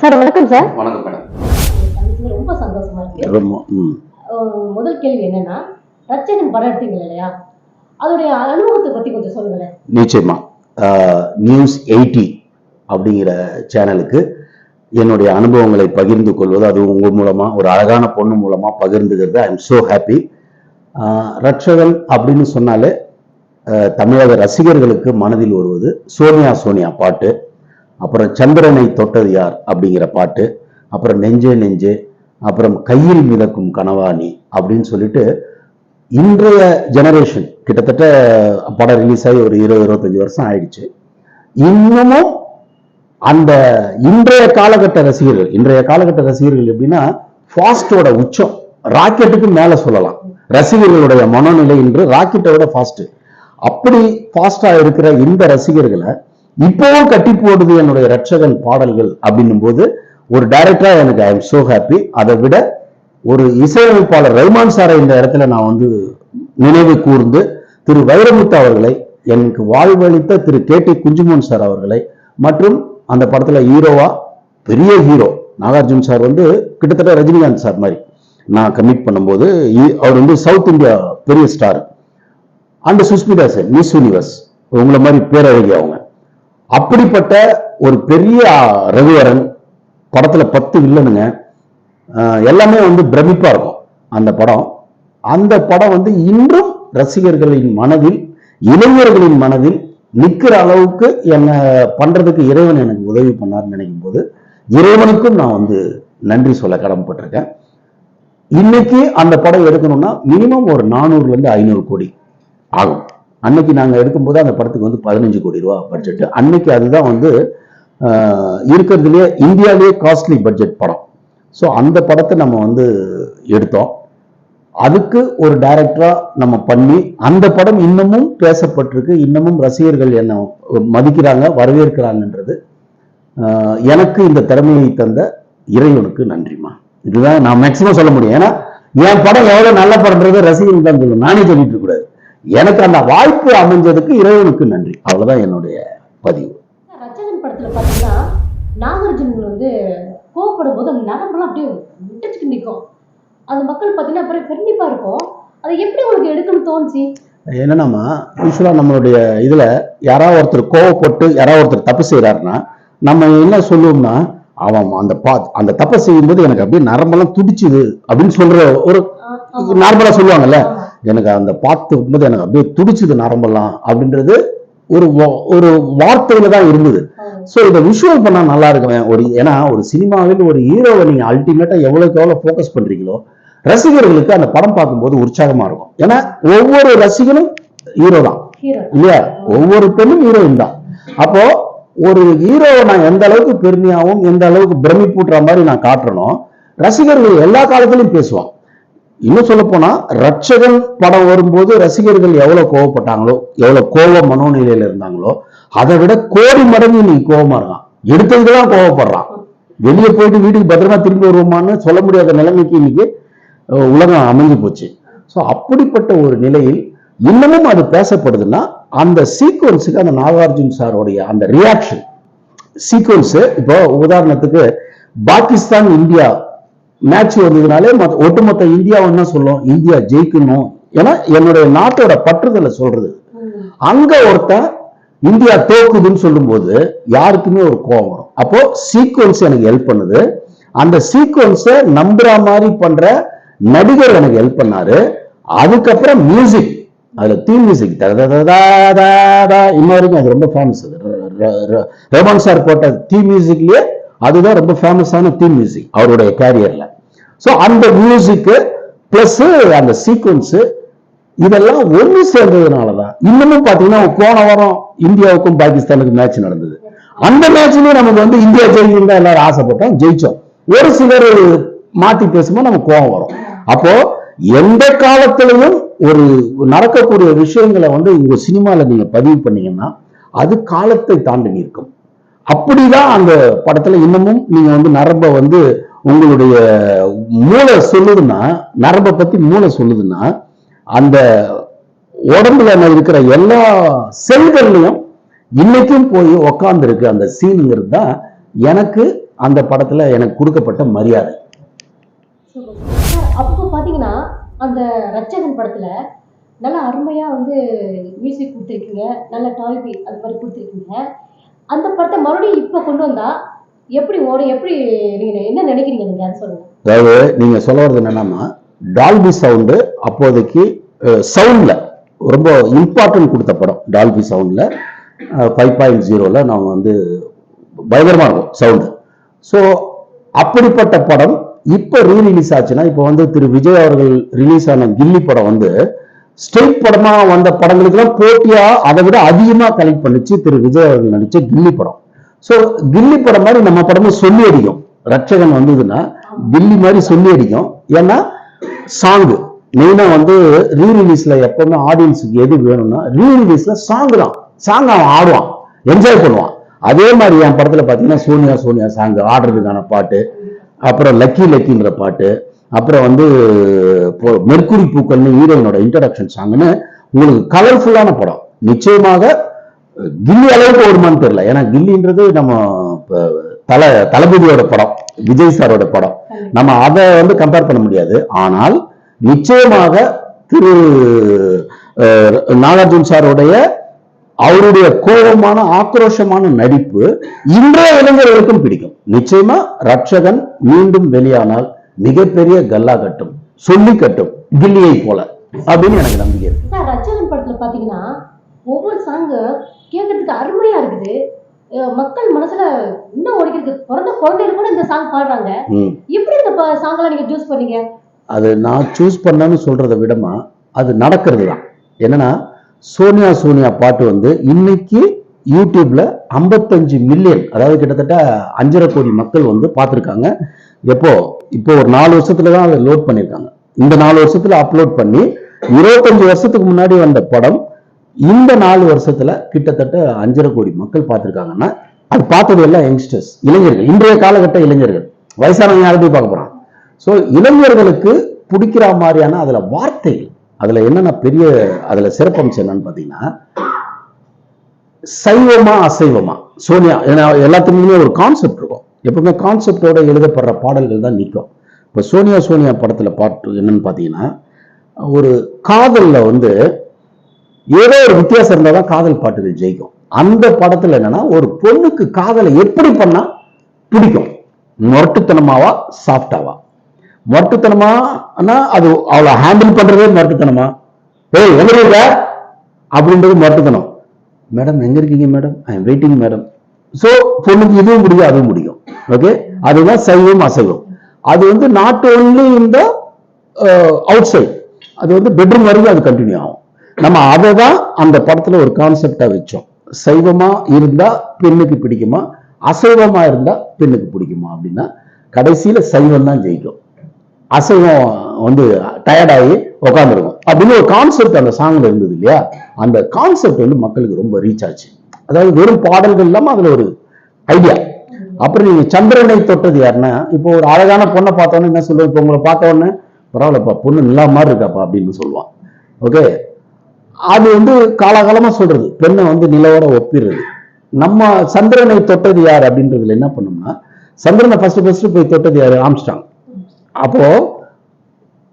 Sir வணக்கம் sir. வணக்கம் madam. ரொம்ப சந்தோஷமா இருக்கு. ரொம்ப ம். அஹ் முதல் கேள்வி என்னன்னா ரச்சகன் படம் எடுத்தீங்க இல்லையா? அதோடைய அனுபவத்தை பத்தி கொஞ்சம் சொல்லுங்களேன். நிச்சயமா. நியூஸ் எயிட்டி அப்படிங்கிற சேனலுக்கு என்னுடைய அனுபவங்களை பகிர்ந்து கொள்வது அது உங்கள் மூலமா ஒரு அழகான பொண்ணு மூலமா பகிர்ந்துக்கிறது. I am so happy Ratchagan அப்படின்னு சொன்னாலே தமிழக ரசிகர்களுக்கு மனதில் வருவது சோனியா சோனியா பாட்டு. அப்புறம் சந்திரனை தொட்டது யார் அப்படிங்கிற பாட்டு. அப்புறம் நெஞ்சே நெஞ்சே அப்புறம் கையில் மிதக்கும் கனவாணி அப்படின்னு சொல்லிட்டு இன்றைய ஜெனரேஷன் கிட்டத்தட்ட படம் ரிலீஸ் ஆகி ஒரு இருபது இருபத்தஞ்சு வருஷம் ஆயிடுச்சு. இன்னமும் அந்த இன்றைய காலகட்ட ரசிகர்கள் இன்றைய காலகட்ட ரசிகர்கள் எப்படின்னா ஃபாஸ்டோட உச்சம் ராக்கெட்டுக்கு மேல சொல்லலாம். ரசிகர்களுடைய மனநிலை இன்று ராக்கெட்டோட ஃபாஸ்ட் அப்படி ஃபாஸ்டா இருக்கிற இந்த ரசிகர்களை இப்பவும் கட்டி போடுது என்னுடைய ரட்சகன் பாடல்கள் அப்படின்னும் போது ஒரு டைரக்டரா எனக்கு ஐ எம் சோ ஹாப்பி அதை விட ஒரு இசையமைப்பாளர் ரஹ்மான் சாரை இந்த இடத்துல நான் வந்து நினைவு கூர்ந்து திரு வைரமுத்து அவர்களை எனக்கு வாழ்வளித்த திரு கே டி குஞ்சுமோன் சார் அவர்களை மற்றும் அந்த படத்துல ஹீரோவா பெரிய ஹீரோ நாகார்ஜுன் சார் வந்து கிட்டத்தட்ட ரஜினிகாந்த் சார் மாதிரி நான் கமிட் பண்ணும்போது இ- அவர் வந்து சவுத் இந்தியா பெரிய star and Sushmita sir Miss Universe உங்களை மாதிரி பேரழகி அவங்க அப்படிப்பட்ட ஒரு பெரிய ரகுவரன் படத்துல பத்து வில்லனுங்க எல்லாமே வந்து பிரமிப்பா இருக்கும் அந்த படம். அந்த படம் வந்து இன்றும் ரசிகர்களின் மனதில் இளைஞர்களின் மனதில் நிற்கிற அளவுக்கு என்னை பண்றதுக்கு இறைவன் எனக்கு உதவி பண்ணார்னு நினைக்கும் போது இறைவனுக்கும் நான் வந்து நன்றி சொல்ல கடமைப்பட்டிருக்கேன். இன்னைக்கு அந்த படம் எடுக்கணும்னா மினிமம் ஒரு நானூறுல இருந்து ஐநூறு கோடி ஆகும். அன்னைக்கு நாங்கள் எடுக்கும்போது அந்த படத்துக்கு வந்து பதினஞ்சு கோடி ரூபா பட்ஜெட் அன்னைக்கு அதுதான் வந்து இருக்கிறதுலே இந்தியாவிலேயே காஸ்ட்லி பட்ஜெட் படம். ஸோ அந்த படத்தை நம்ம வந்து எடுத்தோம். அதுக்கு ஒரு டைரக்டரா நம்ம பண்ணி அந்த படம் இன்னமும் பேசப்பட்டிருக்கு. இன்னமும் ரசிகர்கள் என்ன மதிக்கிறாங்க வரவேற்கிறாங்கன்றது. எனக்கு இந்த திறமையை தந்த இறைவனுக்கு நன்றிமா இதுதான் நான் மேக்சிமம் சொல்ல முடியும். ஏன்னா என் படம் எவ்வளவு நல்ல படம்ன்றது ரசிகர்கள் தான் சொல்லணும் நானே சொல்லிட்டு கூடாது எனக்கு அந்த வாய்ப்பு அமைஞ்சதுக்கு இறைவனுக்கு நன்றி. அவ்வளவுதான் என்னுடைய பதிவு. ரச்சகன் படத்துல பாத்தீங்கன்னா நாகார்ஜுன் வந்து கோவப்படும் போது அந்த நரம்பெல்லாம் அப்படியே விட்டுச்சுக்கு நிற்கும் அந்த மக்கள் பாத்தீங்கன்னா அப்புறம் கண்டிப்பா இருக்கும். அதை எப்படி உங்களுக்கு எடுக்கணும்னு தோணுச்சு? என்னன்னாமா யூஸ்வலா நம்மளுடைய இதுல யாராவது ஒருத்தர் கோவப்பட்டு யாராவது ஒருத்தர் தப்பு செய்யறாருன்னா நம்ம என்ன சொல்லுவோம்னா அவன் அந்த பா அந்த தப்பை செய்யும்போது எனக்கு அப்படியே நரம்பெல்லாம் துடிச்சுது அப்படின்னு சொல்ற ஒரு ஆஹ் ஆமா. நார்மலா சொல்லுவாங்கல்ல. எனக்கு அந்த பார்த்து போது எனக்கு அப்படியே துடிச்சுது நரம்பெல்லாம் அப்படின்றது ஒரு ஒரு வார்த்தையில தான் இருந்தது. ஸோ இதை விஷுவல் பண்ணா நல்லா இருக்குவேன் ஒரு ஏன்னா ஒரு சினிமாவில் ஒரு ஹீரோவை நீங்க அல்டிமேட்டா எவ்வளவுக்கு எவ்வளவு ஃபோக்கஸ் பண்றீங்களோ ரசிகர்களுக்கு அந்த படம் பார்க்கும்போது உற்சாகமா இருக்கும். ஏன்னா ஒவ்வொரு ரசிகனும் ஹீரோ தான். இல்லையா? ஒவ்வொரு பெண்ணும் ஹீரோயின் தான். அப்போ ஒரு ஹீரோவை நான் எந்த அளவுக்கு பெருமையாகவும் எந்த அளவுக்கு பிரமிப்பூட்டுற மாதிரி நான் காட்டுறனோ ரசிகர்கள் எல்லா காலத்திலும் பேசுவான் இன்னும் சொல்ல போனா ரட்சகன் படம் வரும்போது ரசிகர்கள் எவ்வளவு கோவப்பட்டாங்களோ எவ்வளவு கோவ மனோநிலையில இருந்தாங்களோ அதை விட கோடி மடங்கு இன்னைக்கு கோவமா இருக்கான். எடுத்ததுக்கு தான் கோவப்படுறான். வெளியே போயிட்டு வீட்டுக்கு பத்திரமா திரும்பி வருவோமான்னு சொல்ல முடியாத நிலைமைக்கு இன்னைக்கு உலகம் அமைஞ்சு போச்சு. ஸோ அப்படிப்பட்ட ஒரு நிலையில் இன்னமும் அது பேசப்படுதுன்னா அந்த சீக்வன்ஸுக்கு அந்த நாகார்ஜுன் சாரோடைய அந்த ரியாக்ஷன் சீக்வன்ஸு இப்போ உதாரணத்துக்கு பாகிஸ்தான் இந்தியா மேட்ச் வந்ததுனாலே ஒட்டுமொத்த இந்தியாவை என்ன சொல்லும் இந்தியா ஜெயிக்கணும். ஏன்னா என்னுடைய நாட்டோட பற்றுதலை சொல்றது. அங்க ஒருத்தன் இந்தியா தோக்குதுன்னு சொல்லும்போது யாருக்குமே ஒரு கோவம் வரும். அப்போ சீக்வன்ஸ் எனக்கு ஹெல்ப் பண்ணுது. அந்த சீக்வன்ஸை நம்புற மாதிரி பண்ற நடிகர் எனக்கு ஹெல்ப் பண்ணாரு. அதுக்கப்புறம் மியூசிக் அதுல தீம் மியூசிக் இன்ன வரைக்கும் அது ரொம்ப ஃபேமஸ் அது ரஹ்மான் சார் போட்ட தீம் மியூசிக்லயே அதுதான் ரொம்ப ஃபேமஸான தீம் மியூசிக் அவருடைய கேரியர்ல ஸோ அந்த மியூசிக்கு பிளஸ் அந்த சீக்வன்ஸு இதெல்லாம் ஒண்ணு சேர்ந்ததுனாலதான். இன்னமும் பார்த்தீங்கன்னா போன வாரம் இந்தியாவுக்கும் பாகிஸ்தானுக்கும் மேட்ச் நடந்தது. அந்த மேட்ச்லயும் நமக்கு வந்து இந்தியா ஜெயிக்கணும் தான் எல்லாரும் ஆசைப்பட்டோம் ஜெயிச்சோம். ஒரு சிலர் மாத்தி பேசும்போது நமக்கு கோவம் வரும். அப்போ எந்த காலத்திலையும் ஒரு நடக்கக்கூடிய விஷயங்களை வந்து உங்க சினிமாவில் நீங்க பதிவு பண்ணீங்கன்னா அது காலத்தை தாண்டி இருக்கும் அப்படிதான் அந்த படத்துல இன்னமும் நீங்க வந்து நரம்ப வந்து உங்களுடைய மூளை சொல்லுதுன்னா நரம்பை பத்தி மூளை சொல்லுதுன்னா அந்த உடம்புல இருக்கிற எல்லா செல்கள்லையும் இன்னைக்கும் போய் உக்காந்துருக்கு அந்த சீனுங்கிறது தான் எனக்கு அந்த படத்துல எனக்கு கொடுக்கப்பட்ட மரியாதை. அப்போ பாத்தீங்கன்னா அந்த ரச்சகன் படத்துல நல்லா அருமையா வந்து மியூசிக் கொடுத்துருக்கீங்க நல்ல டாய்பி அது மாதிரி கொடுத்துருக்கீங்க. அந்த படத்தை மறுபடியும் இப்போ கொண்டு வந்தா எப்படி ஓடும்? எப்படி நீங்க என்ன நினைக்கிறீங்க? நீங்க அதை சொல்லுங்க. அதாவது நீங்க சொல்ல வர்றது என்னன்னா டால்பி சவுண்டு அப்போதைக்கு சவுண்ட்ல ரொம்ப இம்பார்ட்டன்ட் கொடுத்த படம். டால்பி சவுண்ட்ல ஃபைவ் பாயிண்ட் ஜீரோவில் நாங்கள் வந்து பயங்கரமாக இருக்கும் சவுண்டு ஸோ அப்படிப்பட்ட படம் இப்போ ரீ ரிலீஸ் ஆச்சுன்னா இப்போ வந்து திரு விஜய் அவர்கள் ரிலீஸ் ஆன கில்லி படம் வந்து ஸ்டேட் படமா வந்த படங்களுக்கெல்லாம் போட்டியா அதை விட அதிகமா கலெக்ட் பண்ணுச்சு திரு விஜய் அவர்கள் நடிச்ச கில்லி படம். ஸோ கில்லி படம் மாதிரி நம்ம படமும் சொல்லி அடிக்கும். ரட்சகன் வந்ததுன்னா கில்லி மாதிரி சொல்லி அடிக்கும். ஏன்னா சாங்கு மெயினா வந்து ரீ ரிலீஸ்ல எப்பவுமே ஆடியன்ஸுக்கு எது வேணும்னா ரீ ரிலீஸ்ல சாங் தான். சாங் அவன் ஆடுவான். என்ஜாய் பண்ணுவான். அதே மாதிரி என் படத்துல பாத்தீங்கன்னா சோனியா சோனியா சாங் ஆடுறதுக்கான பாட்டு அப்புறம் லக்கி லக்கின்ற பாட்டு அப்புறம் வந்து மெர்க்குரி பூக்கள்னு ஹீரோயினோட இன்ட்ரடக்ஷன் சாங்னு உங்களுக்கு கலர்ஃபுல்லான படம். நிச்சயமாக கில்லி அளவுக்கு வருமான்னு தெரியல. ஏன்னா கில்லின்றது நம்ம தல தளபதியோட படம் விஜய் சாரோட படம். நம்ம அதை வந்து கம்பேர் பண்ண முடியாது. ஆனால் நிச்சயமாக திரு நாகார்ஜுன் சாருடைய அவருடைய கோபமான ஆக்ரோஷமான நடிப்பு இன்றைய இளைஞர்களுக்கும் பிடிக்கும். நிச்சயமா ரட்சகன் மீண்டும் வெளியானால் மிகப்பெரிய கல்லா கட்டும் சொல்லி கட்டும் கில்லியை போல. அப்படின்னு எனக்கு நம்பிக்கை இருக்கு. சார் ரட்சகன் படத்துல பாத்தீங்கன்னா ஒவ்வொரு சாங்கு கேட்கறதுக்கு அருமையா இருக்குது. மக்கள் மனசுல இன்னும் ஓடிக்கிறது பிறந்த குழந்தைகள் கூட இந்த சாங் பாடுறாங்க. எப்படி இந்த சாங்கெல்லாம் நீங்க சூஸ் பண்ணீங்க? அது நான் சூஸ் பண்ணேன்னு சொல்றதை விடமா அது நடக்கிறது தான். என்னன்னா சோனியா சோனியா பாட்டு வந்து இன்னைக்கு யூடியூப்ல 55 மில்லியன் அதாவது கிட்டத்தட்ட அஞ்சரை கோடி மக்கள் வந்து பார்த்துருக்காங்க. எப்போ? இப்போ ஒரு நாலு வருஷத்துல தான் அதை லோட் பண்ணியிருக்காங்க இந்த நாலு வருஷத்துல அப்லோட் பண்ணி இருபத்தஞ்சு வருஷத்துக்கு முன்னாடி வந்த படம் இந்த நாலு வருஷத்துல கிட்டத்தட்ட அஞ்சரை கோடி மக்கள் பார்த்துருக்காங்கன்னா அது பார்த்தது எல்லாம் யங்ஸ்டர்ஸ் இளைஞர்கள். இன்றைய காலகட்ட இளைஞர்கள். வயசானவங்க யாரும் போய் பார்க்க போறான்? ஸோ இளைஞர்களுக்கு பிடிக்கிற மாதிரியான அதுல வார்த்தைகள் அதுல என்னென்ன பெரிய அதுல சிறப்பம்சம் என்னன்னு பார்த்தீங்கன்னா சைவமா அசைவமா. சோனியா ஏன்னா எல்லாத்துக்குமே ஒரு கான்செப்ட் இருக்கும். எப்பவுமே கான்செப்டோட எழுதப்படுற பாடல்கள் தான் நிற்கும் இப்போ சோனியா சோனியா படத்துல பாட்டு என்னன்னு பார்த்தீங்கன்னா ஒரு காதல்ல வந்து ஏதோ ஒரு வித்தியாசம் இருந்தால் தான் காதல் பாட்டுகள் ஜெயிக்கும். அந்த படத்துல என்னன்னா ஒரு பொண்ணுக்கு காதலை எப்படி பண்ணா பிடிக்கும்? முரட்டுத்தனமாவா சாஃப்டாவா முரட்டுத்தனமானா அது அவளை ஹேண்டில் பண்ணுறதே முரட்டுத்தனமா? ஏய் எங்க இருக்க அப்படின்றது முரட்டுத்தனம். மேடம் எங்க இருக்கீங்க madam? I am waiting madam. So பொண்ணுக்கு இதுவும் முடியும் அதுவும் முடியும். ஓகே அதுதான் சைவம் அசைவம். அது வந்து நாட் ஓன்லி இந்த அவுட் சைட் அது வந்து பெட்ரூம் வரைக்கும் அது கண்டினியூ ஆகும். நம்ம அதை தான் அந்த படத்துல ஒரு கான்செப்டா வச்சோம். சைவமா இருந்தா பெண்ணுக்கு பிடிக்குமா? அசைவமா இருந்தா பெண்ணுக்கு பிடிக்குமா? அப்படின்னா கடைசியில சைவம் தான் ஜெயிக்கும். அசைவம் வந்து டயர்டாகி உட்காந்துருக்கும் அப்படின்னு ஒரு கான்செப்ட் அந்த சாங்ல இருந்தது இல்லையா? அந்த கான்செப்ட் வந்து மக்களுக்கு ரொம்ப ரீச் ஆச்சு. அதாவது வெறும் பாடல்கள் இல்லாம அதுல ஒரு ஐடியா அப்புறம் நீங்க சந்திரனை தொட்டது யாருன்னா இப்போ ஒரு அழகான பொண்ணை பார்த்தோன்னே என்ன சொல்றது? இப்போ உங்களை பார்த்த உடனே பரவாயில்லப்பா பொண்ணு நல்லா மாதிரி இருக்காப்பா அப்படின்னு சொல்லுவான். ஓகே அது வந்து காலகாலமா சொல்றது. பெண்ணை வந்து நிலவோட ஒப்பிடுறது. நம்ம சந்திரனை தொட்டது யார் அப்படின்றதுல என்ன பண்ணோம்னா சந்திரனை ஃபர்ஸ்ட் ஃபர்ஸ்ட் போய் தொட்டது யாரு? ஆம்ஸ்டாங் அப்போ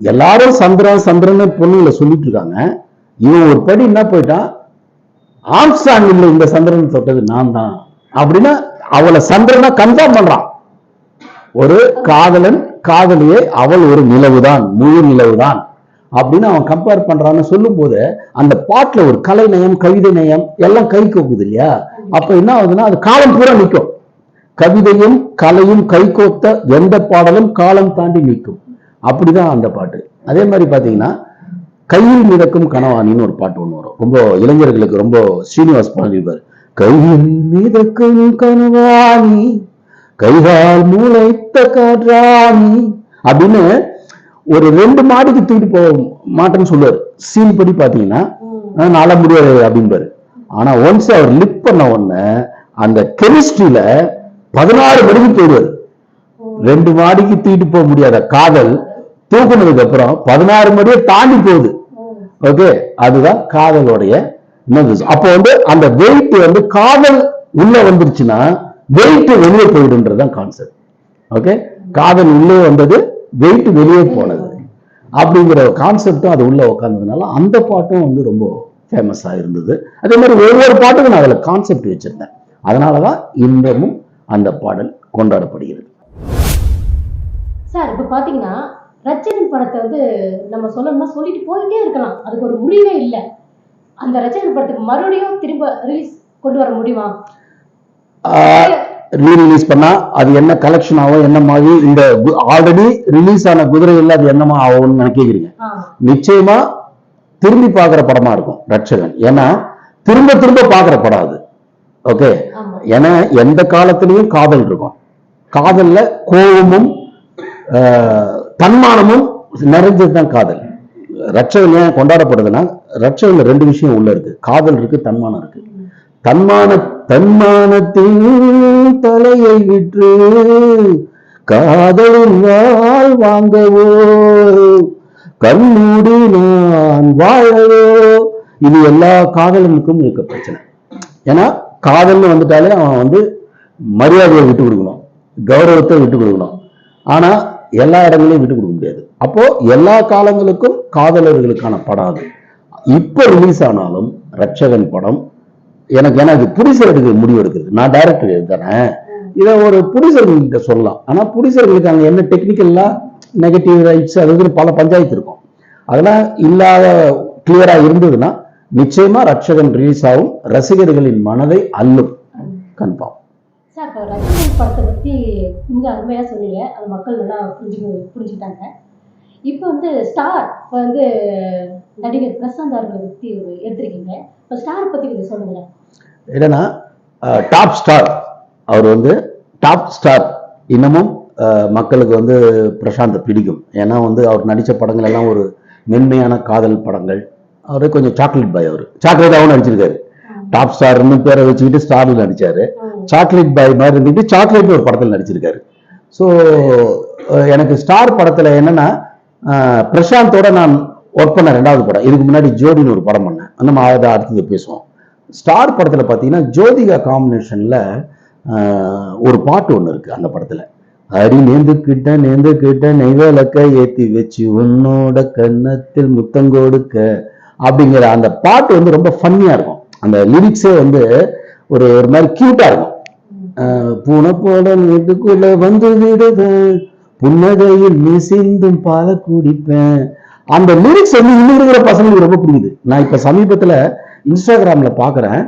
எல்லாரும் சந்திரன் சந்திரன் பொண்ணுங்களை சொல்லிட்டு இருக்காங்க. இவன் ஒரு படி என்ன போயிட்டான்? ஆம்ஸ்டாங் இல்லை இந்த சந்திரன் தொட்டது நான் தான். அப்படின்னா அவளை சந்திரனா கன்ஃபார்ம் பண்றான். ஒரு காதலன் காதலியே அவள் ஒரு நிலவுதான் முழு நிலவுதான். அப்படின்னு அவன் கம்பேர் பண்றான்னு சொல்லும் போது அந்த பாட்டுல ஒரு கலை நயம் கவிதை நயம் எல்லாம் கை கோக்குது இல்லையா? அப்ப என்ன ஆகுதுன்னா அது காலம் பூரா நிற்கும். கவிதையும் கலையும் கைகோத்த எந்த பாடலும் காலம் தாண்டி நிற்கும். அப்படிதான் அந்த பாட்டு. அதே மாதிரி பாத்தீங்கன்னா கையில் மிதக்கும் கனவாணின்னு ஒரு பாட்டு ஒண்ணு வரும். ரொம்ப இளைஞர்களுக்கு ரொம்ப ஸ்ரீனிவாஸ் பாடியிருப்பார். கையில் மிதக்கும் கனவாணி கைகால் மூளைத்த காற்றாணி அப்படின்னு ஒரு ரெண்டு மாடிக்கு தூக்கிட்டு போக மாட்டேன்னு சொல்லுவார். சீன் படி பார்த்தீங்கன்னா நாள முடியாது அப்படின்பாரு ஆனா ஒன்ஸ் அவர் லிப் பண்ண உடனே அந்த கெமிஸ்ட்ரியில பதினாறு மணிக்கு போயிடுவார். ரெண்டு மாடிக்கு தூக்கிட்டு போக முடியாத காதல் தூக்குனதுக்கு அப்புறம் பதினாறு மணியை தாண்டி போகுது. ஓகே அதுதான் காதலுடைய அப்போ வந்து அந்த வெயிட் வந்து காதல் உள்ள வந்துருச்சுன்னா வெயிட் வெளியே போயிடுன்றது தான் கான்செப்ட் ஓகே காதல் உள்ளே வந்தது வெயிட் வெளியே போனது. அப்படிங்கிற கான்செப்டும் அது உள்ள உட்காந்ததுனால அந்த பாட்டும் வந்து ரொம்ப ஃபேமஸாக இருந்தது. அதே மாதிரி ஒவ்வொரு பாட்டுக்கும் நான் அதுல கான்செப்ட் வச்சிருந்தேன். அதனாலதான் இன்றமும் அந்த பாடல் கொண்டாடப்படுகிறது. சார் இப்போ பார்த்தீங்கன்னா ரச்சகன் படத்தை வந்து நம்ம சொல்லணும்னா சொல்லிட்டு போயிட்டே இருக்கலாம். அதுக்கு ஒரு முடிவே இல்லை. அந்த ரச்சகன் படத்துக்கு மறுபடியும் திரும்ப ரிலீஸ் கொண்டு வர முடியுமா? ரீ ரிலீஸ் பண்ணா அது என்ன கலெக்ஷன் ஆகும் என்ன மாதிரி இந்த ஆல்ரெடி ரிலீஸ் ஆன குதிரையில் அது என்னமா ஆகும்னு நினைக்கிறீங்க? ஆ. நிச்சயமா திரும்பி பார்க்குற படமா இருக்கும் ரட்சகன். ஏன்னா திரும்ப திரும்ப பார்க்குற படம் அது. ஓகே? ஏன்னா எந்த காலத்திலையும் காதல் இருக்கும். காதல்ல கோபமும் தன்மானமும் நிறைஞ்சது தான் காதல். ரட்சகன் ஏன் கொண்டாடப்படுதுன்னா ரட்சகன்ல ரெண்டு விஷயம் உள்ள இருக்கு. காதல் இருக்கு தன்மானம் இருக்கு. தன்மான தன்மானத்தின் தலையை விற்று காதலின் வாழ் வாங்கவோ? கண்மூடி நான் வாழவோ? இது எல்லா காதலனுக்கும் இருக்க பிரச்சனை. ஏன்னா காதல்னு வந்துட்டாலே அவன் வந்து மரியாதையை விட்டு கொடுக்கணும். கௌரவத்தை விட்டு கொடுக்கணும். ஆனா எல்லா இடங்களையும் விட்டு கொடுக்க முடியாது. அப்போ எல்லா காலங்களுக்கும் காதலர்களுக்கான படம் அது. இப்போ ரிலீஸ் ஆனாலும் ரட்சகன் படம் எனக்கு ஏன்னா இது எடுக்க முடிவு எடுக்கிறது நான் டைரக்டர் தானே இதை ஒரு புடிசர்கள்கிட்ட சொல்லலாம். ஆனால் புடிசர்களுக்கு அங்கே என்ன டெக்னிக்கல்லாம் நெகட்டிவ் ரைட்ஸ் அது பல பஞ்சாயத்து இருக்கும். அதெல்லாம் இல்லாத கிளியராக இருந்ததுன்னா நிச்சயமா ரட்சகன் ரிலீஸ் ஆகும். ரசிகர்களின் மனதை அல்லும் கன்ஃபார்ம் சார் இப்போ ரஜினி படத்தை பற்றி மிக அருமையாக சொன்னீங்க. அது மக்கள் நல்லா புரிஞ்சு புரிஞ்சுக்கிட்டாங்க. இப்போ வந்து ஸ்டார் இப்போ வந்து நடிகர் பிரசாந்த் அவர்களை பற்றி எடுத்திருக்கீங்க. இப்போ ஸ்டார் பற்றி கொஞ்சம் சொல்லுங்களேன். என்னன்னா டாப் ஸ்டார். அவர் வந்து டாப் ஸ்டார். இன்னமும் மக்களுக்கு வந்து பிரசாந்த் பிடிக்கும். ஏன்னா வந்து அவர் நடித்த படங்கள் எல்லாம் ஒரு மென்மையான காதல் படங்கள். அவரு கொஞ்சம் சாக்லேட் பாய் அவர். சாக்லேட்டாகவும் நடிச்சிருக்காரு. டாப் ஸ்டார்னு பேரை வச்சுக்கிட்டு ஸ்டார்ல நடிச்சாரு. சாக்லேட் பாய் மாதிரி இருந்துட்டு சாக்லேட் ஒரு படத்தில் நடிச்சிருக்காரு. ஸோ எனக்கு ஸ்டார் படத்தில் என்னன்னா பிரசாந்தோட நான் ஒர்க் பண்ண ரெண்டாவது படம். இதுக்கு முன்னாடி ஜோடின்னு ஒரு படம் பண்ணேன். நம்ம அதை அடுத்தது பேசுவோம். ஸ்டார் படத்தில் பார்த்தீங்கன்னா ஜோதிகா காம்பினேஷனில் ஒரு பாட்டு ஒன்று இருக்குது அந்த படத்தில். அடி நேந்து கிட்ட நெய்வேலக்க ஏத்தி வச்சு உன்னோட கன்னத்தில் முத்தங்கோடுக்க அப்படிங்கிற அந்த பாட்டு வந்து ரொம்ப ஃபன்னியா இருக்கும். அந்த லிரிக்ஸே வந்து ஒரு ஒரு மாதிரி கியூட்டா இருக்கும். ஆஹ் வீட்டுக்குள்ள வந்து விடுத புன்னகையில் மிசிந்தும் பால குடிப்பேன். அந்த லிரிக்ஸ் வந்து இன்னும் இருக்கிற பசங்களுக்கு ரொம்ப பிடிக்குது நான் இப்ப சமீபத்துல இன்ஸ்டாகிராம்ல பாக்குறேன்.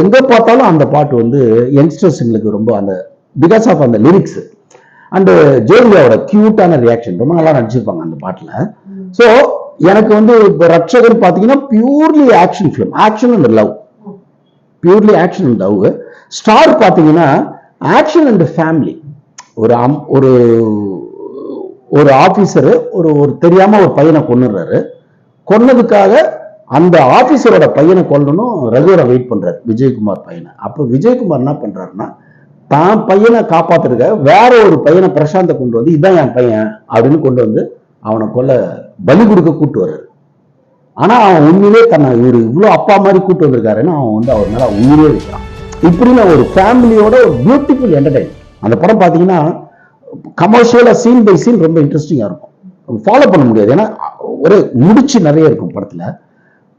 எங்க பார்த்தாலும் அந்த பாட்டு வந்து யங்ஸ்டர்ஸுங்களுக்கு ரொம்ப அந்த பிகாஸ் ஆஃப் அந்த லிரிக்ஸ் அண்டு ஜோதிகாவோட கியூட்டான ரியாக்ஷன் ரொம்ப நல்லா நடிச்சிருப்பாங்க அந்த பாட்டில். ஸோ எனக்கு வந்து இப்போ ரட்சகர் பார்த்தீங்கன்னா purely action film action and love purely action and love star பார்த்தீங்கன்னா ஆக்ஷன் அண்ட் ஃபேமிலி ஒரு அம் ஒரு ஒரு ஆஃபீஸரு ஒரு ஒரு தெரியாம ஒரு பையனை கொன்னுடுறாரு. கொன்னதுக்காக அந்த ஆஃபீஸரோட பையனை கொல்லணும் ரகுவரை வெயிட் பண்றாரு விஜயகுமார் பையனை. அப்போ விஜயகுமார் என்ன பண்றாருன்னா தான் பையனை காப்பாத்துறதுக்காக வேற ஒரு பையனை பிரசாந்தை கொண்டு வந்து இதான் என் பையன் அப்படின்னு கொண்டு வந்து அவனை கொல்ல பலி கொடுக்க கூட்டு வர்றாரு. ஆனா அவன் உண்மையிலே தன்னை இவர் இவ்வளவு அப்பா மாதிரி கூட்டு வந்திருக்காருன்னு அவன் வந்து அவர் மேல உயிரே வைக்கிறான். இப்படின்னு ஒரு ஃபேமிலியோட ஒரு பியூட்டிஃபுல் என்டர்டைன் அந்த படம் பார்த்தீங்கன்னா கமர்ஷியலா சீன் பை சீன் ரொம்ப இன்ட்ரெஸ்டிங்காக இருக்கும். ஃபாலோ பண்ண முடியாது. ஏன்னா ஒரு முடிச்சு நிறைய இருக்கும் படத்துல.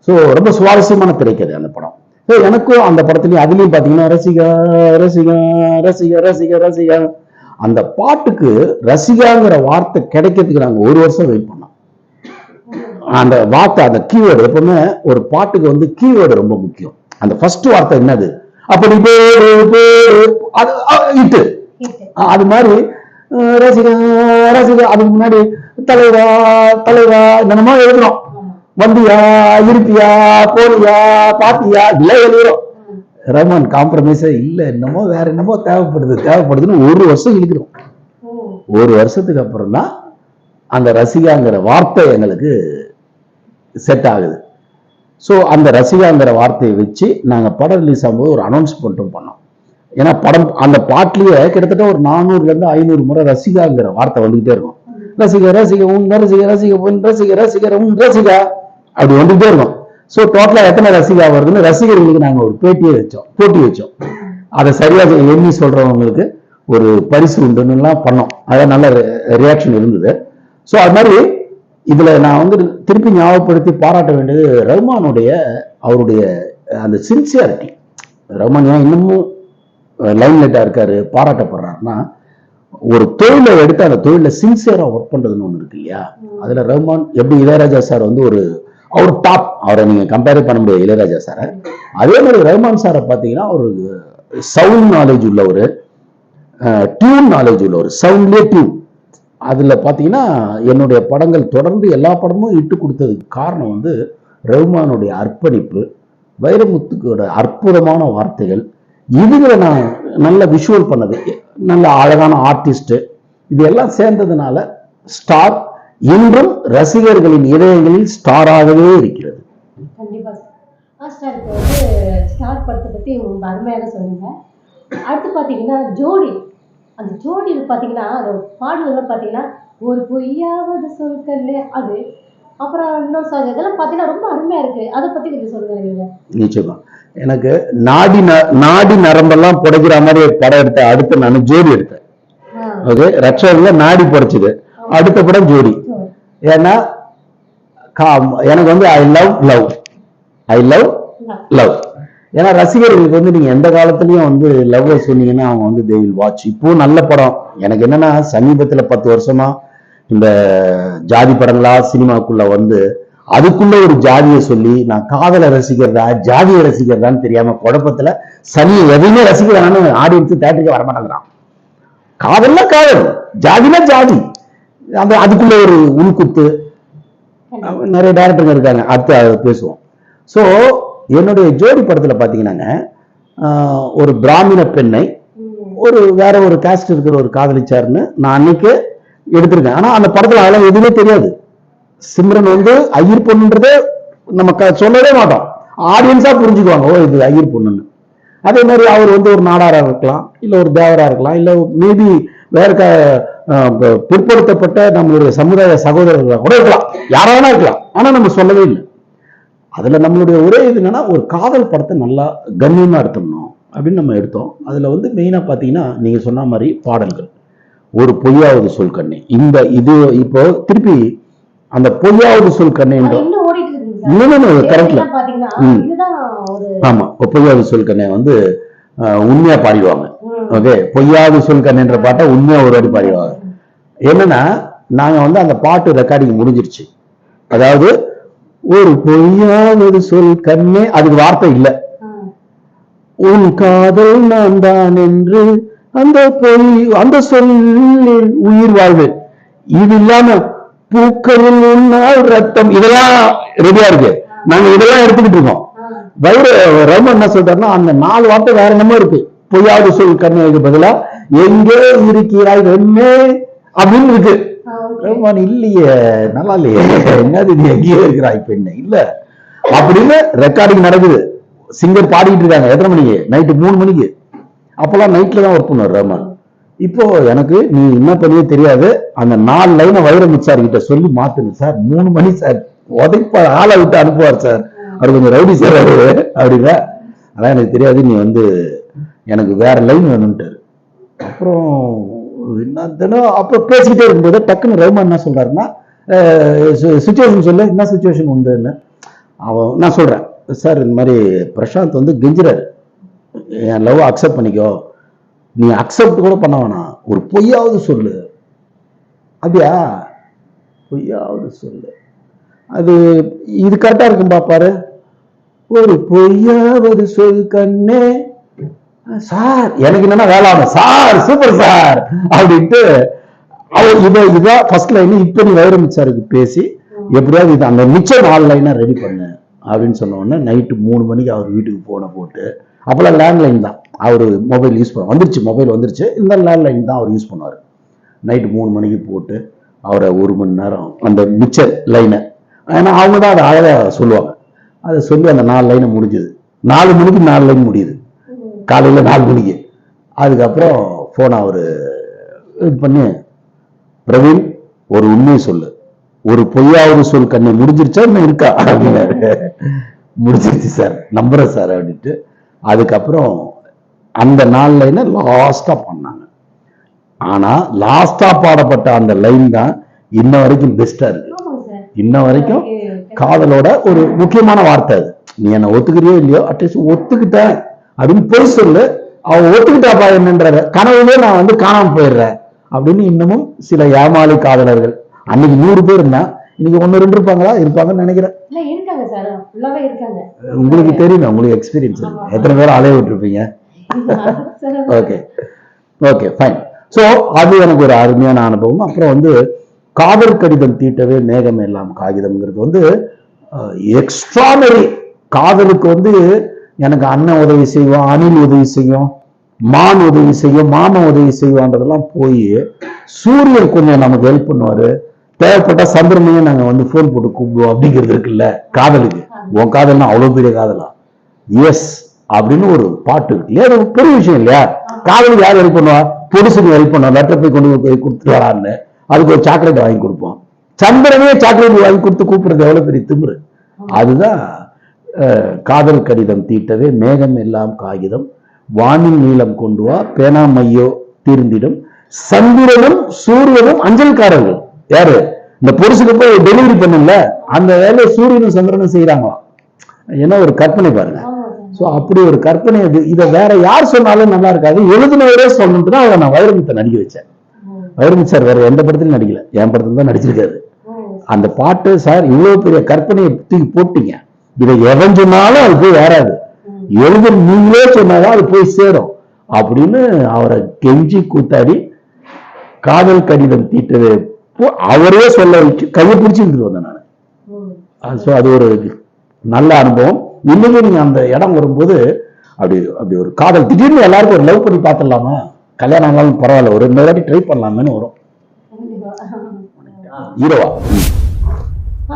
ஸோ ரொம்ப சுவாரஸ்யமான திரைக்கதை அந்த படம். ஸோ எனக்கும் அந்த படத்துலையும் அதுலேயும் பார்த்தீங்கன்னா ரசிகா ரசிகா ரசிகா ரசிகா ரசிகா. அந்த பாட்டுக்கு ரசிகாங்கிற வார்த்தை கிடைக்கிறதுக்கு நாங்கள் ஒரு வருஷம் வெயிட் பண்ணோம். அந்த வார்த்தை அந்த கீவேர்டு எப்பவுமே ஒரு பாட்டுக்கு வந்து கீவேர்டு ரொம்ப முக்கியம். அந்த ஃபர்ஸ்ட் வார்த்தை என்னது? அப்படி பேரு பேரு அது இட்டு. அது மாதிரி ரசிகா ரசிகா அதுக்கு முன்னாடி தலைவா தலைவா என்னென்னமோ எழுதுறோம். வந்தியா இருப்பியா போனியா பாத்தியா இதெல்லாம் எழுதுறோம். ரஹ்மான் காம்ப்ரமைஸே இல்ல என்னமோ வேற என்னமோ தேவைப்படுது தேவைப்படுதுன்னு ஒரு வருஷம் இழுக்கிறோம். ஒரு வருஷத்துக்கு அப்புறம் தான் அந்த ரசிகாங்கிற வார்த்தை எங்களுக்கு செட் ஆகுது. ஸோ அந்த ரசிகாங்கிற வார்த்தையை வச்சு நாங்கள் படம் ரிலீஸ் ஆகும்போது ஒரு அனௌன்ஸ்மெண்ட்டும் பண்ணோம். ஏன்னா படம் அந்த பாட்டிலேயே கிட்டத்தட்ட ஒரு நானூறுலேருந்து ஐநூறு முறை ரசிகாங்கிற வார்த்தை வந்துகிட்டே இருக்கும். ரசிக ரசிக உன் ரசிக ரசிக உன் ரசிக ரசிகர் உன் ரசிகா அப்படி வந்துகிட்டே இருக்கும். ஸோ டோட்டலாக எத்தனை ரசிகா வருதுன்னு ரசிகர்களுக்கு நாங்கள் ஒரு பேட்டியே வச்சோம். போட்டி வச்சோம். அதை சரியாக எண்ணி சொல்றவங்களுக்கு ஒரு பரிசு உண்டுன்னுலாம் பண்ணோம். அதான் நல்ல ரியாக்ஷன் இருந்தது. ஸோ அது மாதிரி இதுல நான் வந்து திருப்பி ஞாபகப்படுத்தி பாராட்ட வேண்டியது ரஹ்மானுடைய அவருடைய அந்த சின்சியாரிட்டி ரஹ்மான் ஏன் இன்னமும் லைன் லைட்டா இருக்காரு பாராட்டப்படுறாருன்னா ஒரு தொழிலை எடுத்து அந்த தொழில சின்சியரா ஒர்க் பண்றதுன்னு ஒண்ணு இருக்கு இல்லையா? அதுல ரஹ்மான் எப்படி இளையராஜா சார் வந்து ஒரு அவர் டாப் அவரை நீங்க கம்பேர் பண்ண முடியாது இளையராஜா சாரை. அதே மாதிரி ரஹ்மான் சாரை பார்த்தீங்கன்னா ஒரு சவுண்ட் நாலேஜ் உள்ளவர் டியூன் நாலேஜ் உள்ளவர் சவுண்ட்லேயே டியூன் அதில் பார்த்தீங்கன்னா என்னுடைய படங்கள் தொடர்ந்து எல்லா படமும் இட்டு கொடுத்ததுக்கு காரணம் வந்து ரகுமானுடைய அர்ப்பணிப்பு வைரமுத்துக்கோட அற்புதமான வார்த்தைகள். இதுகளை நான் நல்ல விஷுவல் பண்ணது. நல்ல அழகான ஆர்டிஸ்ட்டு இது எல்லாம் சேர்ந்ததுனால ஸ்டார் இன்றும் ரசிகர்களின் இதயங்களில் ஸ்டாராகவே இருக்கிறது. கண்டிப்பாக ஸ்டார் படத்தை பற்றி உங்களுக்கு அருமையாக சொன்னீங்க. அடுத்து பார்த்தீங்கன்னா ஜோடி. அந்த ஜோடியில் பார்த்தீங்கன்னா அந்த பாடல்கள் பார்த்தீங்கன்னா ஒரு பொய்யாவது சொல்கல்ல அது. அப்புறம் இன்னொரு சாங் இதெல்லாம் பார்த்தீங்கன்னா ரொம்ப அருமையா இருக்கு. அதை பத்தி கொஞ்சம் சொல்லுங்க நீங்க நிச்சயமா. எனக்கு நாடி நாடி நரம்பெல்லாம் புடைக்கிற மாதிரி ஒரு படம் எடுத்தேன். அடுத்து நான் ஜோடி எடுத்தேன். ஓகே ரக்ஷர்ல நாடி புடைச்சது. அடுத்த படம் ஜோடி. ஏன்னா எனக்கு வந்து I love love I love love ஏன்னா ரசிகர்களுக்கு வந்து நீங்க எந்த காலத்துலயும் வந்து லவ் சொன்னீங்கன்னா அவங்க வந்து தே வில் வாட்ச் இப்போ நல்ல படம். எனக்கு என்னன்னா சமீபத்துல பத்து வருஷமா இந்த ஜாதி படங்களா சினிமாக்குள்ள வந்து அதுக்குள்ள ஒரு ஜாதியை சொல்லி நான் காதலை ரசிக்கிறதா ஜாதியை ரசிக்கிறதான்னு தெரியாம குழப்பத்துல சனி எதையுமே ரசிக்கிறான்னு ஆடியன்ஸ் தேட்டருக்கு வரமாட்டேங்கிறான் காதல்னா காதல். ஜாதினா ஜாதி. அந்த அதுக்குள்ள ஒரு உள்குத்து. நிறைய டேரக்டருங்க இருக்காங்க. அடுத்து அதை பேசுவோம். ஸோ என்னுடைய ஜோடி படத்துல பாத்தீங்கன்னாங்க ஒரு பிராமண பெண்ணை ஒரு வேற ஒரு காஸ்ட் இருக்கிற ஒரு காதலிச்சாருன்னு நான் அன்னைக்கு எடுத்திருக்கேன். ஆனா அந்த படத்துல அதெல்லாம் எதுவுமே தெரியாது. சிம்ரன் வந்து ஐயர் பொண்ணுன்றதே நம்ம க- சொல்லவே மாட்டோம். ஆடியன்ஸா புரிஞ்சுக்குவாங்க ஓ இது ஐயர் பொண்ணுன்னு. அதே மாதிரி அவர் வந்து ஒரு நாடாரா இருக்கலாம் இல்ல ஒரு தேவரா இருக்கலாம் இல்ல மேபி வேற க பிற்படுத்தப்பட்ட நம்மளுடைய சமுதாய சகோதரர்களாக கூட இருக்கலாம். யாராவது இருக்கலாம் ஆனா நம்ம சொல்லவே இல்லை. அதுல நம்மளுடைய ஒரே இது என்னன்னா ஒரு காதல் படத்தை நல்லா கண்ணியமா எடுத்துடணும் அப்படின்னு நம்ம எடுத்தோம். அதுல வந்து மெயினா பாத்தீங்கன்னா நீங்க சொன்ன மாதிரி பாடல்கள். ஒரு பொய்யாவது சொல் கண்ணே. இந்த இது இப்போ திருப்பி அந்த பொய்யாவது சொல் கண்ணேன்ற கரெக்ட்ல. ஆமா. பொய்யாவது சொல் கண்ணே வந்து உண்மையா பாடிடுவாங்க. ஓகே? பொய்யாவது சொல் கண்ணேன்ற பாட்டை உண்மையா ஒரு வாட்டி பாடிடுவாங்க. என்னன்னா நாங்க வந்து அந்த பாட்டு ரெக்கார்டிங் முடிஞ்சிருச்சு. அதாவது ஒரு பொய்யாவது சொல் கண்ணே அதுக்கு வார்த்தை இல்ல. உன் காதல் நான் தான் என்று அந்த பொய் அந்த சொல்லில் உயிர் வாழ்வு. இது இல்லாம பூக்களில் உன்னால் ரத்தம். இதெல்லாம் ரெடியா இருக்கு. நாங்க இதெல்லாம் எடுத்துக்கிட்டு இருக்கோம். வைர ரமன் என்ன சொல்றாருன்னா அந்த நாலு வார்த்தை வேற என்னமோ இருக்கு. பொய்யாவது சொல் கண்ணுக்கு பதிலா எங்கே இருக்கிறாய் வெண்ணே அப்படின்னு இருக்கு. ஆ, ரஹ்மான் இல்லையே. நல்லா இல்லையே. என்னது நீ எங்கேயோ இருக்கிறாய் என்ன இல்ல. அப்படின்னு ரெக்கார்டிங் நடக்குது. சிங்கர் பாடிட்டு இருக்காங்க. எத்தனை மணிக்கு? நைட்டு மூணு மணிக்கு. அப்பெல்லாம் நைட்ல தான் ஒர்க் பண்ணுவார் ரஹ்மான் இப்போ எனக்கு நீ என்ன பண்ணியே தெரியாது. அந்த நாலு லைனை வைரமுத் சார் கிட்ட சொல்லி மாத்துங்க சார். மூணு மணி சார். உதைப்ப ஆளை விட்டு அனுப்புவார் சார். அவர் கொஞ்சம் ரவுடி சார் அவரு. அப்படின்னா அதான் எனக்கு தெரியாது. நீ வந்து எனக்கு வேற லைன் வேணும்ட்டாரு. அப்புறம் என்ன தினம் அப்போ பேசிக்கிட்டே இருக்கும்போது டக்குன்னு ரஹ்மான் என்ன சொல்கிறாருன்னா சுச்சுவேஷன் சொல்லு என்ன சுச்சுவேஷன் உண்டுன்னு. அவன் நான் சொல்கிறேன் சார் இந்த மாதிரி பிரசாந்த் வந்து கெஞ்சுறாரு. என் லவ் அக்செப்ட் பண்ணிக்கோ. நீ அக்செப்ட் கூட பண்ண வேணாம். ஒரு பொய்யாவது சொல்லு. அப்படியா? பொய்யாவது சொல்லு. அது இது கரெக்டாக இருக்கும் பாப்பாரு ஒரு பொய்யாவது சொல் கண்ணே. சார் எனக்கு என்னன்னா வேலை ஆகும் சார் சூப்பர் சார். அப்படின்ட்டு அவர் இதை இதான் ஃபர்ஸ்ட் லைன் இப்போ நீ வைரமிச்சாருக்கு பேசி எப்படியாவது இது அந்த மிச்சம் நாலு லைனா ரெடி பண்ணு அப்படின்னு சொன்ன நைட்டு மூணு மணிக்கு அவர் வீட்டுக்கு போனை போட்டு அப்பெல்லாம் லேண்ட்லைன் தான். அவர் மொபைல் யூஸ் பண்ண வந்துருச்சு மொபைல் வந்துருச்சு. இந்த லேண்ட்லைன் தான் அவர் யூஸ் பண்ணுவார். நைட்டு மூணு மணிக்கு போட்டு அவரை ஒரு மணி நேரம் அந்த மிச்சர் லைனை ஏன்னா அவங்க தான் அதை அழகாக சொல்லுவாங்க. அதை சொல்லி அந்த நாலு லைனை முடிஞ்சுது. நாலு மணிக்கு நாலு லைன் முடியுது. காலையில நாலு மணிக்கு. அதுக்கப்புறம் போன் அவரு இது பண்ணி பிரவீன் ஒரு உண்மையை சொல்லு. ஒரு பொய்யாவது சொல் கண்ணை முடிஞ்சிருச்சா இன்னும் இருக்கா? அப்படின்னாரு. முடிஞ்சிருச்சு சார் நம்புறேன் சார் அப்படின்ட்டு. அதுக்கப்புறம் அந்த நாலு லைனை லாஸ்டா பண்ணாங்க. ஆனா லாஸ்டா பாடப்பட்ட அந்த லைன் தான் இன்ன வரைக்கும் பெஸ்டா இருக்கு. இன்ன வரைக்கும் காதலோட ஒரு முக்கியமான வார்த்தை அது. நீ என்ன ஒத்துக்கிறியோ இல்லையோ அட்லீஸ்ட் ஒத்துக்கிட்டேன். அப்படின்னு பொய் சொல்லு. அவ ஒத்துக்கிட்டாப்பா என்னன்ற கனவுலே நான் வந்து காணாம போயிடுறேன். அப்படின்னு இன்னமும் சில ஏமாளி காதலர்கள். அன்னைக்கு நூறு பேர் இருந்தா இன்னைக்கு ஒன்னு ரெண்டு இருப்பாங்களா? இருப்பாங்கன்னு நினைக்கிறேன். உங்களுக்கு தெரியும் உங்களுக்கு எக்ஸ்பீரியன்ஸ் ஆமா. எத்தனை பேர் அலைய விட்டுருப்பீங்க? ஓகே ஓகே ஃபைன் ஸோ அது எனக்கு ஒரு அருமையான அனுபவம். அப்புறம் வந்து காதல் கடிதம் தீட்டவே மேகம் எல்லாம் காகிதம்ங்கிறது வந்து எக்ஸ்ட்ரானரி காதலுக்கு வந்து எனக்கு அண்ணன் உதவி செய்வோம் அணில் உதவி செய்யும் மான் உதவி செய்யும் மாமன் உதவி செய்வான்றதெல்லாம் போய் சூரியர் கொஞ்சம் நமக்கு ஹெல்ப் பண்ணுவாரு. தேவைப்பட்ட சந்திரனையும் நாங்க வந்து ஃபோன் போட்டு கூப்பிடுவோம் அப்படிங்கிறது இருக்குல்ல காதலுக்கு. உன் காதல்னா அவ்வளவு பெரிய காதலா? எஸ் அப்படின்னு ஒரு பாட்டு இல்லையா? அது ஒரு பெரிய விஷயம் இல்லையா? காதலுக்கு யார் ஹெல்ப் பண்ணுவா? பொடிசுக்கு ஹெல்ப் பண்ணுவா. லெட்டர் போய் கொண்டு போய் கொடுத்துட்டு வரான்னு அதுக்கு ஒரு சாக்லேட் வாங்கி கொடுப்போம். சந்திரனே சாக்லேட் வாங்கி கொடுத்து கூப்பிடுறது எவ்வளவு பெரிய திமுரு. அதுதான் காதல் கடிதம் தீட்டவே மேகம் எல்லாம் காகிதம். வானில் நீளம் கொண்டு வா பேனா மையோ தீர்ந்திடும். சந்திரனும் சூரியனும் அஞ்சல்காரர்கள். யாரு? இந்த பொருசுக்கு போய் டெலிவரி பண்ணல அந்த வேலையை சூரியனும் சந்திரனும் செய்யறாங்களாம் என்ன ஒரு கற்பனை பாருங்க. ஸோ சோ அப்படி ஒரு கற்பனை இது இதை வேற யார் சொன்னாலும் நல்லா இருக்காது. எழுதினவரே சொல்லணும்னு அவரை நான் வைரமுத்தை நடிக்க வச்சேன். ம். சார் வேற எந்த படத்திலும் நடிக்கல. என் படத்துல தான் நடிச்சிருக்காரு. அந்த பாட்டு சார் இவ்வளவு பெரிய கற்பனையை தூக்கி போட்டீங்க. இதை எவன் சொன்னாலும் அது போய் வராது. எழுத நீங்களே சொன்னாதான் அது போய் சேரும். அப்படின்னு அவரை கெஞ்சி கூத்தாடி காதல் கடிதம் தீட்டது. போ- அவரே சொல்ல வச்சு கையை பிடிச்சி இருந்துட்டு வந்தேன் நான். ஸோ அது ஒரு நல்ல அனுபவம். இன்னைக்கு நீங்க அந்த இடம் வரும்போது அப்படி அப்படி ஒரு காதல் திடீர்னு எல்லாருக்கும் ஒரு லவ் பண்ணி பார்த்துடலாமா? கல்யாணம் ஆனாலும் பரவாயில்ல. ஒரு ரெண்டு வாட்டி ட்ரை பண்ணலாமேன்னு வரும். ஹீரோவா?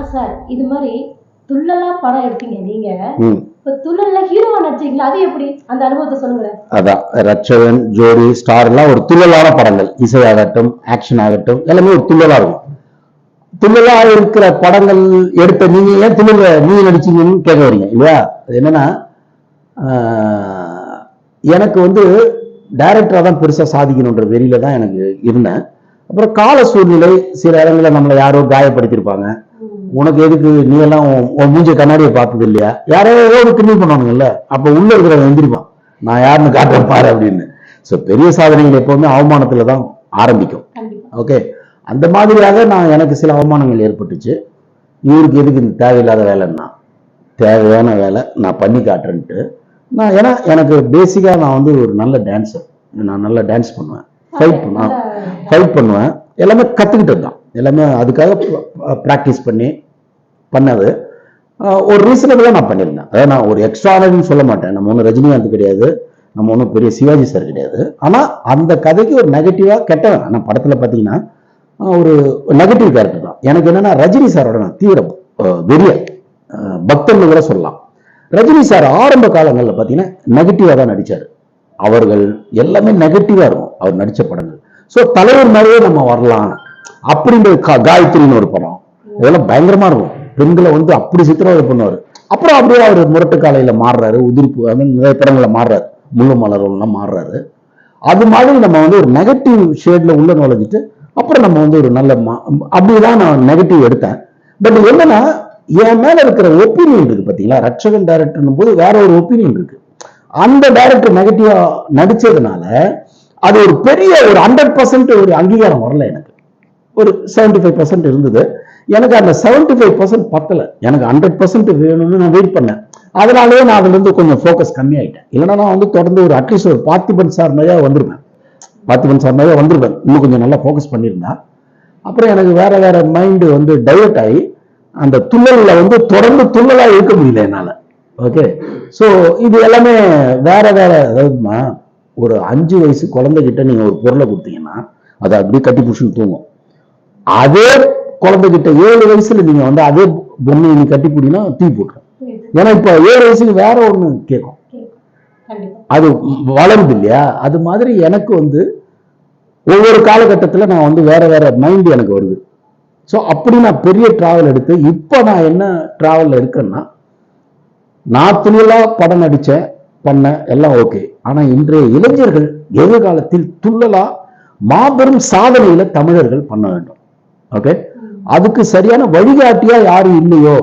சார் இது மாதிரி துள்ளலா படம் எடுத்தீங்க நீங்க. ம். இப்ப துள்ளல்ல ஹீரோவா நடிச்சீங்களா? அது எப்படி? அந்த அனுபவத்தை சொல்லுங்களேன். அதான் ரட்சகன் ஜோடி ஸ்டார் எல்லாம் ஒரு துள்ளலான படங்கள். இசையாகட்டும் ஆக்ஷன் ஆகட்டும் எல்லாமே ஒரு துள்ளலா இருக்கும். துள்ளலா இருக்கிற படங்கள் எடுத்த நீங்க ஏன் துள்ளல நீங்க நடிச்சீங்கன்னு கேட்க வரீங்க இல்லையா? அது என்னன்னா எனக்கு வந்து டைரக்டரா தான் பெருசா சாதிக்கணுன்ற வெறியில தான் எனக்கு இருந்தேன். அப்புறம் கால சூழ்நிலை சில இடங்களில் நம்மளை யாரோ காயப்படுத்தியிருப்பாங்க. உனக்கு எதுக்கு? நீ எல்லாம் உன் மூஞ்ச கண்ணாடியை பார்த்தது இல்லையா? யாரோ ஏதோ ஒரு கிண்டல் பண்ணுவானுங்கல்ல? அப்ப உள்ள இருக்கிறவன் எந்திரிப்பான். நான் யாருன்னு காட்டுறேன் பாரு அப்படின்னு. ஸோ பெரிய சாதனைகள் எப்பவுமே அவமானத்துல தான் ஆரம்பிக்கும். ஓகே அந்த மாதிரியாக நான் எனக்கு சில அவமானங்கள் ஏற்பட்டுச்சு. இவருக்கு எதுக்கு இந்த தேவையில்லாத வேலைன்னா? தேவையான வேலை நான் பண்ணி காட்டுறேன்ட்டு. நான் ஏன்னா எனக்கு பேசிக்காக நான் வந்து ஒரு நல்ல டான்ஸர் நான் நல்லா டான்ஸ் பண்ணுவேன். ஃபைட் பண்ணுவேன். ஃபைட் பண்ணுவேன். எல்லாமே கற்றுக்கிட்டது தான். எல்லாமே அதுக்காக ப்ராக்டிஸ் பண்ணி பண்ணது. ஒரு ரீசனபிளாக நான் பண்ணியிருந்தேன். அதாவது நான் ஒரு எக்ஸ்ட்ரானு சொல்ல மாட்டேன். நம்ம ஒன்றும் ரஜினிகாந்த் கிடையாது. நம்ம ஒன்றும் பெரிய சிவாஜி சார் கிடையாது. ஆனால் அந்த கதைக்கு ஒரு நெகட்டிவாக கெட்டவன். ஆனால் படத்தில் பார்த்தீங்கன்னா ஒரு நெகட்டிவ் கேரக்டர் தான். எனக்கு என்னென்னா ரஜினி சாரோட நான் தீவிர வெறிய பக்தர்னு கூட சொல்லலாம். ரஜினி சார் ஆரம்ப காலங்களில் பார்த்தீங்கன்னா நெகட்டிவாக தான் நடிச்சார். அவர்கள் எல்லாமே நெகட்டிவாக இருக்கும். அவர் நடித்த படங்கள். ஸோ தலைவர் மாதிரியே நம்ம வரலாம். அப்படின்ற காயத்ரின்னு ஒரு படம். இதெல்லாம் பயங்கரமா இருக்கும். பெண்களை வந்து அப்படி சித்திரவதை பண்ணுவார். அப்புறம் அப்படியே அவர் முரட்டுக்காலையில மாறுறாரு உதிர்ப்பு நிறைய படங்களை மாறுறாரு. முள்ளு மலர்கள்லாம் மாறுறாரு. அது மாதிரி நம்ம வந்து ஒரு நெகட்டிவ் ஷேட்ல உள்ள நுழைஞ்சிட்டு அப்புறம் நம்ம வந்து ஒரு நல்ல அப்படிதான் நான் நெகட்டிவ் எடுத்தேன். பட் என்னன்னா என் மேல இருக்கிற ஒப்பீனியன் இருக்கு பாத்தீங்களா? ரட்சகன் டைரக்டர்னும் போது வேற ஒரு ஒப்பீனியன் இருக்கு. அந்த டைரக்டர் நெகட்டிவா நடிச்சதுனால அது ஒரு பெரிய ஒரு ஹண்ட்ரட் பர்சன்ட் ஒரு அங்கீகாரம் வரல எனக்கு. ஒரு 75% ஃபைவ் பர்சன்ட் இருந்தது. எனக்கு அந்த 75% ஃபைவ் பர்சன்ட் பத்தலை. எனக்கு ஹண்ட்ரட் பர்சன்ட் வேணும்னு நான் வெயிட் பண்ணேன். அதனாலேயே நான் அதுலேருந்து கொஞ்சம் ஃபோக்கஸ் கம்மியாயிட்டேன். இல்லைன்னா நான் வந்து தொடர்ந்து ஒரு அட்லீஸ்ட் ஒரு பார்த்திபன் சார் மாதிரியா வந்திருப்பேன். பார்த்திபன் சார் மாதிரியா வந்திருப்பேன். இன்னும் கொஞ்சம் நல்லா ஃபோக்கஸ் பண்ணியிருந்தேன் அப்புறம் எனக்கு வேற வேற மைண்டு வந்து டைவர்ட் ஆகி அந்த துள்ளலில் வந்து தொடர்ந்து துள்ளலாக இருக்க முடியல என்னால். ஓகே ஸோ இது எல்லாமே வேற வேற அதாவதுமா ஒரு அஞ்சு வயசு குழந்தைகிட்ட நீங்கள் ஒரு பொருளை கொடுத்தீங்கன்னா அதை அப்படியே கட்டி பிடிச்சின்னு தூங்கும். அதே குழந்தைகிட்ட ஏழு வயசுல நீங்க வந்து அதே பொம்மையை நீ கட்டி பிடினா தூக்கி போட்டுரும். ஏன்னா இப்ப ஏழு வயசுக்கு வேற ஒண்ணு கேட்கும். அது வளருது இல்லையா? அது மாதிரி எனக்கு வந்து ஒவ்வொரு காலகட்டத்துல நான் வந்து வேற வேற மைண்ட் எனக்கு வருது. ஸோ அப்படி நான் பெரிய டிராவல் எடுத்து இப்போ நான் என்ன டிராவல்ல இருக்கேன்னா நான் துணிலா படம் நடிச்சேன் பண்ண எல்லாம் ஓகே ஆனா இன்றைய இளைஞர்கள் எதிர்காலத்தில் துள்ளலா மாபெரும் சாதனையில தமிழர்கள் பண்ண வேண்டும். ஓகே அதுக்கு சரியான வழிகாட்டியா யாரும் இல்லையோ?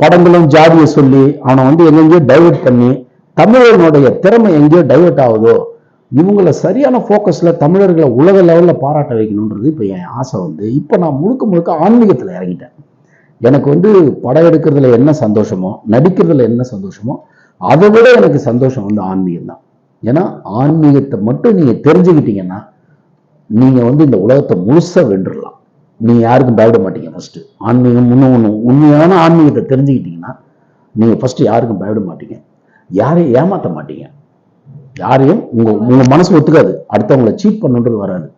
படங்களும் ஜாதியை சொல்லி அவனை வந்து எங்கெங்கயோ டைவெர்ட் பண்ணி தமிழனுடைய திறமை எங்கேயோ டைவெர்ட் ஆகுதோ? இவங்கள சரியான ஃபோக்கஸில் தமிழர்களை உலக லெவலில் பாராட்ட வைக்கணுன்றது இப்போ என் ஆசை வந்து. இப்போ நான் முழுக்க முழுக்க ஆன்மீகத்தில் இறங்கிட்டேன். எனக்கு வந்து படம் எடுக்கிறதுல என்ன சந்தோஷமோ நடிக்கிறதுல என்ன சந்தோஷமோ அதை விட எனக்கு சந்தோஷம் வந்து ஆன்மீகம் தான். ஏன்னா ஆன்மீகத்தை மட்டும் நீங்கள் தெரிஞ்சுக்கிட்டீங்கன்னா நீங்கள் வந்து இந்த உலகத்தை முழுசாக வென்றுடலாம். நீங்க யாருக்கும் பயப்பட மாட்டீங்க ஃபர்ஸ்ட் ஆன்மீகம் இன்னும் ஒன்று உண்மையான ஆன்மீகத்தை தெரிஞ்சுக்கிட்டீங்கன்னா நீங்க ஃபர்ஸ்ட் யாருக்கும் பயப்பட மாட்டீங்க. யாரையும் ஏமாத்த மாட்டீங்க. யாரையும் உங்க உங்க மனசு ஒத்துக்காது. அடுத்தவங்களை சீட் பண்ணுன்றது வராது.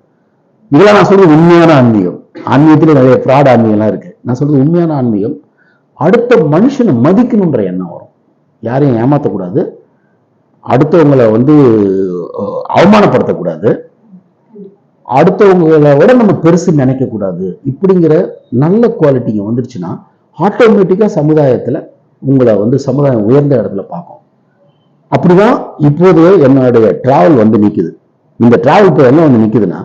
இதெல்லாம் நான் சொல்றது உண்மையான ஆன்மீகம். ஆன்மீகத்துல நிறைய ஃப்ராட் ஆன்மீகம்லாம் இருக்கு. நான் சொல்றது உண்மையான ஆன்மீகம். அடுத்த மனுஷனை மதிக்கணுன்ற எண்ணம் வரும். யாரையும் ஏமாத்தக்கூடாது. அடுத்தவங்களை வந்து அவமானப்படுத்தக்கூடாது. அடுத்தவங்களை விட நம்ம பெருசு நினைக்க கூடாது இப்படிங்கிற நல்ல குவாலிட்டிங்க வந்துருச்சுன்னா ஆட்டோமேட்டிக்கா சமுதாயத்துல உங்களை வந்து சமுதாயம் உயர்ந்த இடத்துல பார்க்கும். அப்படிதான் இப்போது என்னுடைய டிராவல் வந்து நிக்குது. இந்த டிராவல் இப்போ என்ன வந்து நிக்குதுன்னா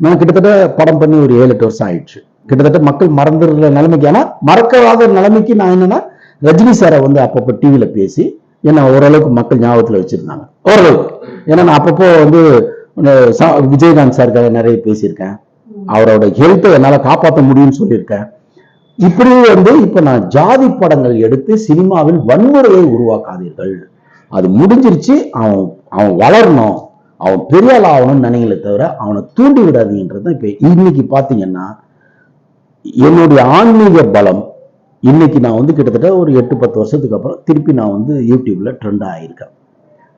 நான் கிட்டத்தட்ட படம் பண்ணி ஒரு ஏழு எட்டு வருஷம் ஆயிடுச்சு. கிட்டத்தட்ட மக்கள் மறந்துடுற நிலைமைக்கு ஆனால் மறக்கவாத நிலைமைக்கு நான் என்னன்னா ரஜினி சாரை வந்து அப்பப்போ டிவியில பேசி என்ன ஓரளவுக்கு மக்கள் ஞாபகத்துல வச்சிருந்தாங்க. ஓரளவுக்கு. ஏன்னா நான் அப்பப்போ வந்து விஜயகாந்த் சாருக்காக நிறைய பேசியிருக்கேன். அவரோட ஹெல்த்தை என்னால் காப்பாற்ற முடியும்னு சொல்லியிருக்கேன். இப்படி வந்து இப்போ நான் ஜாதி படங்கள் எடுத்து சினிமாவில் வன்முறையை உருவாக்காதீர்கள். அது முடிஞ்சிருச்சு அவன் அவன் வளரணும் அவன் பெரிய ஆள் ஆகணும்னு நினைங்களே தவிர அவனை தூண்டி விடாதீங்கன்றது தான் இப்போ இன்னைக்கு பார்த்தீங்கன்னா என்னுடைய ஆன்மீக பலம் இன்னைக்கு நான் வந்து கிட்டத்தட்ட ஒரு எட்டு பத்து வருஷத்துக்கு அப்புறம் திருப்பி நான் வந்து யூடியூப்ல ட்ரெண்ட் ஆகியிருக்கேன்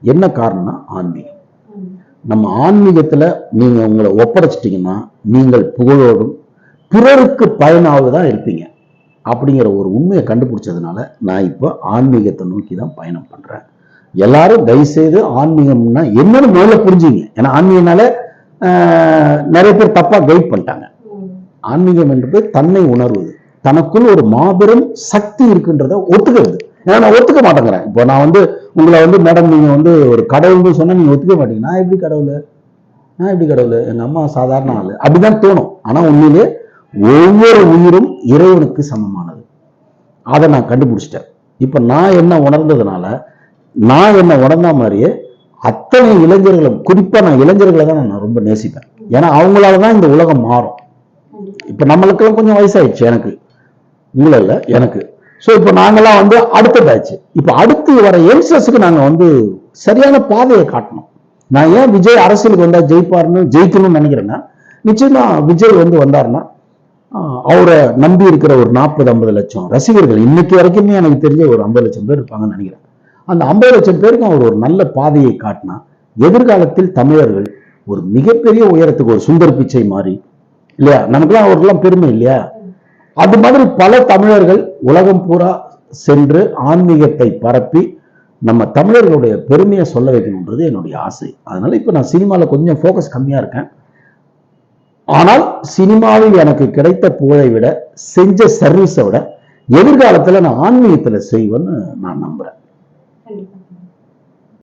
என்ன காரணம்னா ஆன்மீகம். நம்ம ஆன்மீகத்துல நீங்க உங்களை ஒப்படைச்சிட்டீங்கன்னா நீங்கள் புகழோடும் பிறருக்கு பயனாவதான் இருப்பீங்க. அப்படிங்கிற ஒரு உண்மையை கண்டுபிடிச்சதுனால நான் இப்போ ஆன்மீகத்தை நோக்கி தான் பயணம் பண்றேன். எல்லாரும் தயவுசெய்து ஆன்மீகம்னா என்னன்னு முதல்ல புரிஞ்சுங்க. ஏன்னா ஆன்மீகனால நிறைய பேர் தப்பா கைட் பண்ணிட்டாங்க. ஆன்மீகம் என்பது தன்னை உணர்வது. தனக்குள் ஒரு மாபெரும் சக்தி இருக்குன்றத ஒத்துக்கிறது. ஏன்னா நான் ஒத்துக்க மாட்டேங்கிறேன். இப்போ நான் வந்து உங்களை வந்து மேடம் நீங்க வந்து ஒரு கடவுள்னு சொன்னால் நீங்கள் ஒத்துக்க மாட்டீங்க. நான் எப்படி கடவுள்? நான் எப்படி கடவுள்? எங்கள் அம்மா சாதாரண ஆளு. அப்படிதான் தோணும். ஆனா உண்மையிலே ஒவ்வொரு உயிரும் இறைவனுக்கு சமமானது. அதை நான் கண்டுபிடிச்சிட்டேன். இப்ப நான் என்ன உணர்ந்ததுனால நான் என்ன உணர்ந்த மாதிரியே அத்தனை இளைஞர்களும் குறிப்பாக நான் இளைஞர்களை தான் நான் ரொம்ப நேசிப்பேன். ஏன்னா அவங்களால தான் இந்த உலகம் மாறும். இப்ப நம்மளுக்கெல்லாம் கொஞ்சம் வயசாயிடுச்சு எனக்கு. உங்களை எனக்கு. ஸோ இப்போ நாங்கெல்லாம் வந்து அடுத்த பேட்ச் இப்போ அடுத்து வர யங்ஸ்டர்ஸுக்கு நாங்கள் வந்து சரியான பாதையை காட்டணும். நான் ஏன் விஜய் அரசியலுக்கு வந்தால் ஜெயிப்பார்னு ஜெயிக்கணும்னு நினைக்கிறேன்னா நிச்சயமா விஜய் வந்து வந்தாருன்னா அவரை நம்பி இருக்கிற ஒரு நாற்பது ஐம்பது லட்சம் ரசிகர்கள் இன்னைக்கு வரைக்குமே எனக்கு தெரிஞ்ச ஒரு ஐம்பது லட்சம் பேர் இருப்பாங்கன்னு நினைக்கிறேன். அந்த ஐம்பது லட்சம் பேருக்கு அவர் ஒரு நல்ல பாதையை காட்டினா எதிர்காலத்தில் தமிழர்கள் ஒரு மிகப்பெரிய உயரத்துக்கு ஒரு சுந்தர் பிச்சை மாறி இல்லையா? நமக்குலாம் அவருக்கெல்லாம் பெருமை இல்லையா? அது மாதிரி பல தமிழர்கள் உலகம் பூரா சென்று ஆன்மீகத்தை பரப்பி நம்ம தமிழர்களுடைய பெருமையை சொல்ல வைக்கணுன்றது என்னுடைய ஆசை. அதனால இப்போ நான் சினிமாவில் கொஞ்சம் ஃபோக்கஸ் கம்மியாக இருக்கேன். ஆனால் சினிமாவில் எனக்கு கிடைத்த புகழை விட செஞ்ச சர்வீஸை விட எதிர்காலத்தில் நான் ஆன்மீகத்தில் செய்வேன்னு நான் நம்புறேன்.